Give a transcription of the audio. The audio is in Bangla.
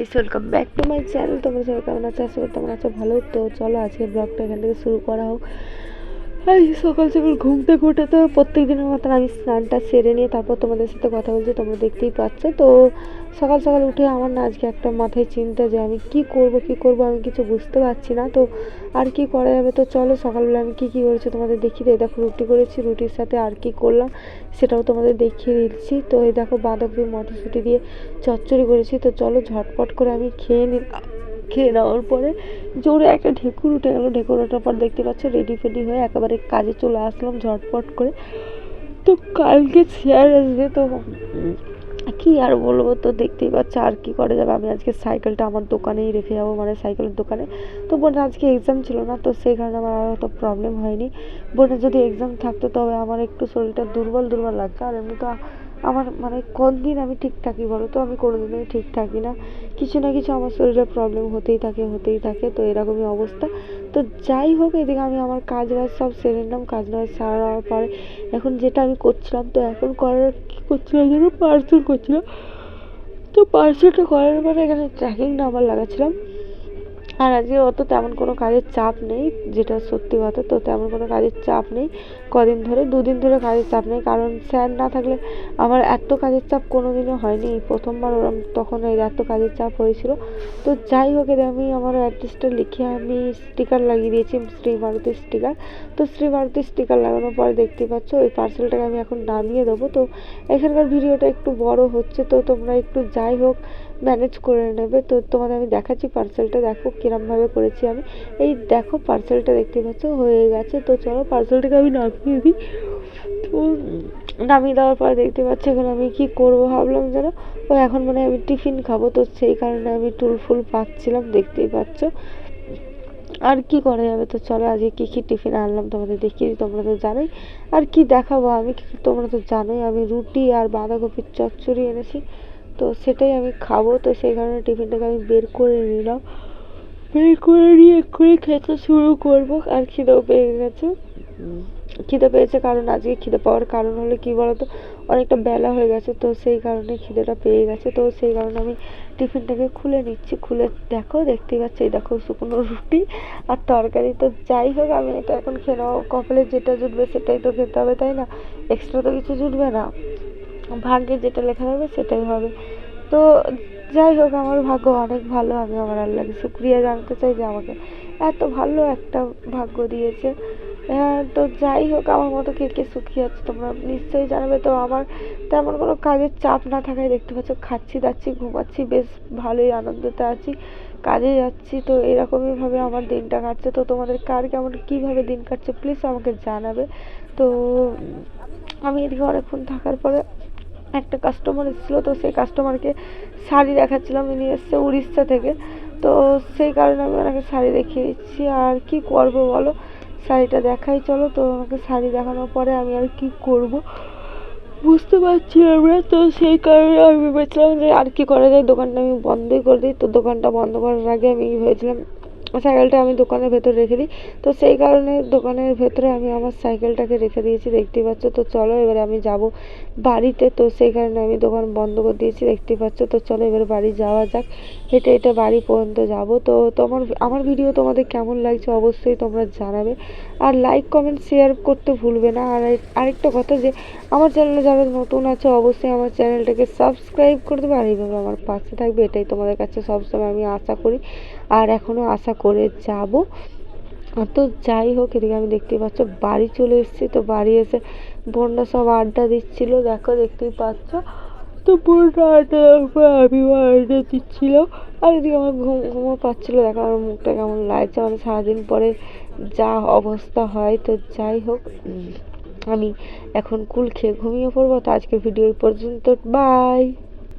Guys welcome back to my channel তোমরা সবাই কেমন আছো? আশা করি তোমরা আছো ভালো। তো চলো আজকে ব্লগটা এখান থেকে শুরু করা হোক। এই সকাল সকাল ঘুম থেকে উঠে তো প্রত্যেক দিনের মতন আমি স্নানটা সেরে নিয়ে তারপর তোমাদের সাথে কথা বলছি, তোমরা দেখতেই পাচ্ছ। তো সকাল সকাল উঠে আমার না আজকে একটা মাথায় চিন্তা যে আমি কি করব কি করব আমি কিছু বুঝতে পারছি না। তো আর কি করা যাবে? তো চলো সকালবেলা আমি কি কি করেছি তোমাদের দেখিয়ে দিই। দেখো, রুটি করেছি, রুটির সাথে আর কি করলাম সেটাও তোমাদের দেখিয়ে দিচ্ছি। তো এই দেখো বাঁধাকপি, মটরশুঁটি দিয়ে চচ্চড়ি করেছি। তো চলো ঝটপট করে আমি খেয়ে নিই খেয়ে নেওয়ার পরে জোরে একটা ঢেকুর উঠে গেলো। ঢেকুর ওঠার পর দেখতে পাচ্ছ রেডি ফেডি হয়ে একেবারে কাজে চলে আসলাম ঝটপট করে। তো কালকে শেয়ার আসবে তো কি আর বলব তো দেখতেই পাচ্ছ আর কি করা যাবে। আমি আজকে সাইকেলটা আমার দোকানেই রেখে যাব মানে সাইকেলের দোকানে। তো বোনের আজকে এক্সাম ছিল না, তো সেই কারণে আমার আর অত প্রবলেম হয়নি। বোনের যদি এক্সাম থাকতো তবে আমার একটু শরীরটা দুর্বল দুর্বল লাগতো। আর এমনি তো আমার মানে কোন দিন আমি ঠিক থাকি বলো তো? আমি কোনো দিনই ঠিক থাকি না। কিছু না কিছু আমার শরীরে প্রবলেম হতেই থাকে হতেই থাকে। তো এরকমই অবস্থা। তো যাই হোক, এদিকে আমি আমার কাজ বাজ সব সেরে নিলাম। কাজ বাজ সারার পরে এখন যেটা আমি করছিলাম, তো এখন করার কী করছিলাম যেন পার্সেল করছিলাম। তো পার্সেলটা করার পরে এখানে ট্র্যাকিং নাম্বার লাগাচ্ছিলাম আর আজকে অত তেমন কোনো কাজের চাপ নেই, যেটা সত্যি কথা, তো তেমন কোনো কাজের চাপ নেই। কদিন ধরে, দুদিন ধরে কাজের চাপ নেই, কারণ স্যার না থাকলে আমার এত কাজের চাপ কোনো দিনও হয়নি। প্রথমবার ওরম তখন এই এত কাজের চাপ হয়েছিল। তো যাই হোক আমি আমার অ্যাড্রেসটা লিখে আমি স্টিকার লাগিয়ে দিয়েছি, শ্রী মারুতি স্টিকার তো শ্রী মারুতি স্টিকার লাগানোর পরে দেখতে পাচ্ছ, ওই পার্সেলটাকে আমি এখন নামিয়ে দেবো। তো এখানকার ভিডিওটা একটু বড় হচ্ছে, তো তোমরা একটু যাই হোক ম্যানেজ করে নেবে। তো তোমাদের আমি দেখাচ্ছি পার্সেলটা দেখো কিরমভাবে করেছি আমি। এই দেখো পার্সেলটা দেখতে পাচ্ছ, হয়ে গেছে। তো চলো পার্সেলটাকে আমি নামিয়ে দিই। তো নামিয়ে দেওয়ার পরে দেখতে পাচ্ছ, এখন আমি কি করব ভাবলাম যেন। ও এখন মানে আমি টিফিন খাব, তো সেই কারণে আমি টুল ফুল পাচ্ছিলাম দেখতেই পাচ্ছ। আর কি করা যাবে? তো চলো আজকে কী কী টিফিন আনলাম তোমাদের দেখিয়ে তোমরা তো জানোই। আর কি দেখাবো আমি? তোমরা তো জানোই, আমি রুটি আর বাঁধাকপির চচ্চড়ি এনেছি। তো সেটাই আমি খাব, তো সেই কারণে টিফিনটাকে আমি বের করে নিলাম। বের করে নিয়ে এক্ষুনি খেতে শুরু করব। আর খিদেও পেয়ে গেছে। খিদে পেয়েছে কারণ আজকে খিদে পাওয়ার কারণ হলো কি বলতো? অনেকটা বেলা হয়ে গেছে, তো সেই কারণে খিদেটা পেয়ে গেছে। তো সেই কারণে আমি টিফিনটাকে খুলে নিচ্ছি। খুলে দেখো, দেখতেই পাচ্ছ, এই দেখো শুকনো রুটি আর তরকারি। তো যাই হোক, আমি এটা এখন খেয়ে নেব। কপালে যেটা জুটবে সেটাই তো খেতে হবে, তাই না? এক্সট্রা তো কিছু জুটবে না। ভাগ্যে যেটা লেখা থাকবে সেটাই হবে। তো যাই হোক, আমার ভাগ্য অনেক ভালো। আমি আমার আল্লাহকে শুক্রিয়া জানাতে চাই যে আমাকে এত ভালো একটা ভাগ্য দিয়েছে। হ্যাঁ তো যাই হোক, আমার মতো কে কে সুখী আছে তোমরা নিশ্চয়ই জানাবে। তো আমার তেমন কোনো কাজের চাপ না থাকায় দেখতে পাচ্ছ, খাচ্ছি, দাচ্ছি, ঘুমাচ্ছি, বেশ ভালোই আনন্দতে আছি, কাজে যাচ্ছি। তো এরকমইভাবে আমার দিনটা কাটছে। তো তোমাদের কার কেমন, কীভাবে দিন কাটছে প্লিজ আমাকে জানাবে। তো আমি এদিকে অনেকক্ষণ থাকার পরে একটা কাস্টমার এসেছিল, তো সেই কাস্টমারকে শাড়ি দেখাচ্ছিলাম। ইনি এসছে উড়িষ্যা থেকে। তো সেই কারণে আমি ওনাকে শাড়ি দেখিয়ে দিচ্ছি। আর কি করব বলো? শাড়িটা দেখাই, চলো। তো ওনাকে শাড়ি দেখানোর পরে আমি আর কি করব? বুঝতে পারছি আমরা। তো সেই কারণে আমি ভেবেছিলাম যে আর কি করা যায়? দোকানটা আমি বন্ধই করে দিই। তো দোকানটা বন্ধ করার আগে আমি ভেবেছিলাম সাইকেলটা আমি দোকানের ভেতর রেখে দিই। তো সেই কারণে দোকানের ভেতরে আমি আমার সাইকেলটাকে রেখে দিয়েছি, দেখতেই পাচ্ছ। তো চলো এবারে আমি যাব বাড়িতে। তো সেই কারণে আমি দোকান বন্ধ করে দিয়েছি, দেখতেই পাচ্ছ। তো চলো এবার বাড়ি যাওয়া যাক। হেঁটে হেঁটে বাড়ি পর্যন্ত যাব। তো তোমার, আমার ভিডিও তোমাদের কেমন লাগছে অবশ্যই তোমরা জানাবে। আর লাইক কমেন্ট শেয়ার করতে ভুলবে না। আর আরেকটা কথা যে, আমার চ্যানেলে যারা নতুন আছে, অবশ্যই আমার চ্যানেলটাকে সাবস্ক্রাইব করে দেবে। আর এইভাবে আমার পাশে থাকবে, এটাই তোমাদের কাছে সবসময় আমি আশা করি। আর এখনও আশা করে যাব। তো যাই হোক, এদিকে আমি দেখতেই পাচ্ছ, বাড়ি চলে এসেছি। তো বাড়ি এসে বোনরা সব আড্ডা দিচ্ছিল। দেখো, দেখতেই পাচ্ছ। তো বোনরা আড্ডা আমিও আড্ডা দিচ্ছিলাম আর এদিকে আমার ঘুম, ঘুমও পাচ্ছিলো। দেখো আমার মুখটা কেমন লাগছে। মানে সারাদিন পরে যা অবস্থা হয়। তো যাই হোক আমি এখন কুল খেয়ে ঘুমিয়ে পড়ব। তো আজকের ভিডিও এই পর্যন্ত। বাই!